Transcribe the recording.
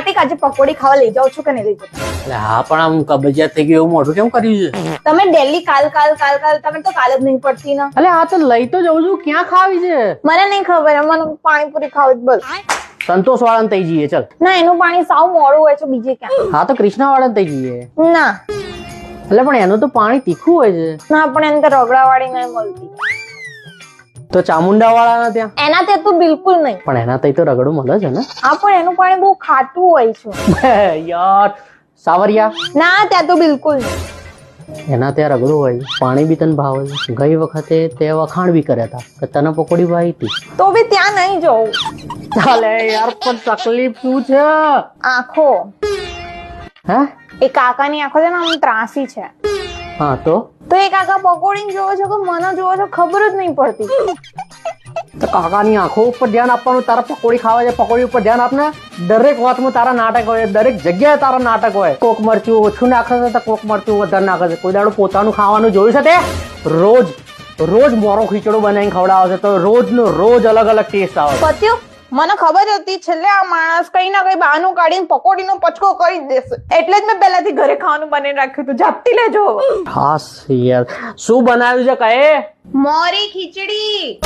કાર્તિક આજે પકોડી ખાવા લઈ જાઉં છું કે નહીં લઈ જાઉં એટલે હા પણ આમ કબજિયાત થઈ ગયું એવું મોઢું કેમ કર્યું છે? તમે ડેલી કાલ કાલ કાલ કાલ તમે તો કાલ જ નહીં પડતી ને. એટલે હા તો લઈ તો જઉં છું ક્યાં ખાવી છે? મને નહીં ખબર મને પાણીપુરી ખાવી જ બસ. સંતોષ વાળા થઈ જઈએ ચલ. ના એનું પાણી સાવ મોડું હોય છે બીજે ક્યાં? હા તો કૃષ્ણા વાળા થઈ જઈએ. ના. એટલે પણ એનું તો પાણી તીખું હોય છે. ના પણ એને તો રગડા વાળી નહીં મળતી. તો ચામુંડા વાળાના ત્યાં? એના તે તો બિલકુલ નહીં. પણ એના તઈ તો રગડું મળે છે ને? હા પણ એનું પાણી બહુ ખાટું હોય છે. યાર. સાવરિયા. ના ત્યાં તો બિલકુલ નહીં. એના ત્યાં રગડું હોય પાણી બી તને ભાવે છે. ગઈ વખતે તે વખાણ બી કર્યા હતા. કે તને પકોડી ભાઈ હતી? તો બી ત્યાં નહીં જવું. ચાલે યાર પણ તકલીફ શું છે? આંખો. હે? એ કાકાની આંખો છે ને આમ ત્રાસી છે. હા તો? તો એ કાકા પકોડી જોવો છો કે મને જોવો છો ખબર જ નહીં પડતી. તો કાકાની આંખો ઉપર ધ્યાન આપવાનું તારા પકોડી ખાવા છે પકોડી ઉપર ધ્યાન આપને દરેક વાતમાં તારા નાટક હોય દરેક જગ્યાએ તારા નાટક હોય. કોક મરચું ઓછું નાખે છે તો કોક મરચું વધારે નાખે છે. કોઈ દાડો પોતાનું ખાવાનું જોયું છે તે? રોજ રોજ મોરો ખીચડો બનાવીને ખવડાવે છે. તો રોજનો રોજ અલગ અલગ ટેસ્ટ આવે. પત્યું મને ખબર હતી છેલ્લે આ માણસ કઈ ના કઈ બહાનું કાઢીને પકોડીનો પચકો કરી દેશે. એટલે જ મેં પહેલાથી ઘરે ખાવાનું બની રાખ્યું હતું. જાપતી લેજો. ખાસ યાર. શું બનાવ્યું છે કહે? મોરી ખીચડી.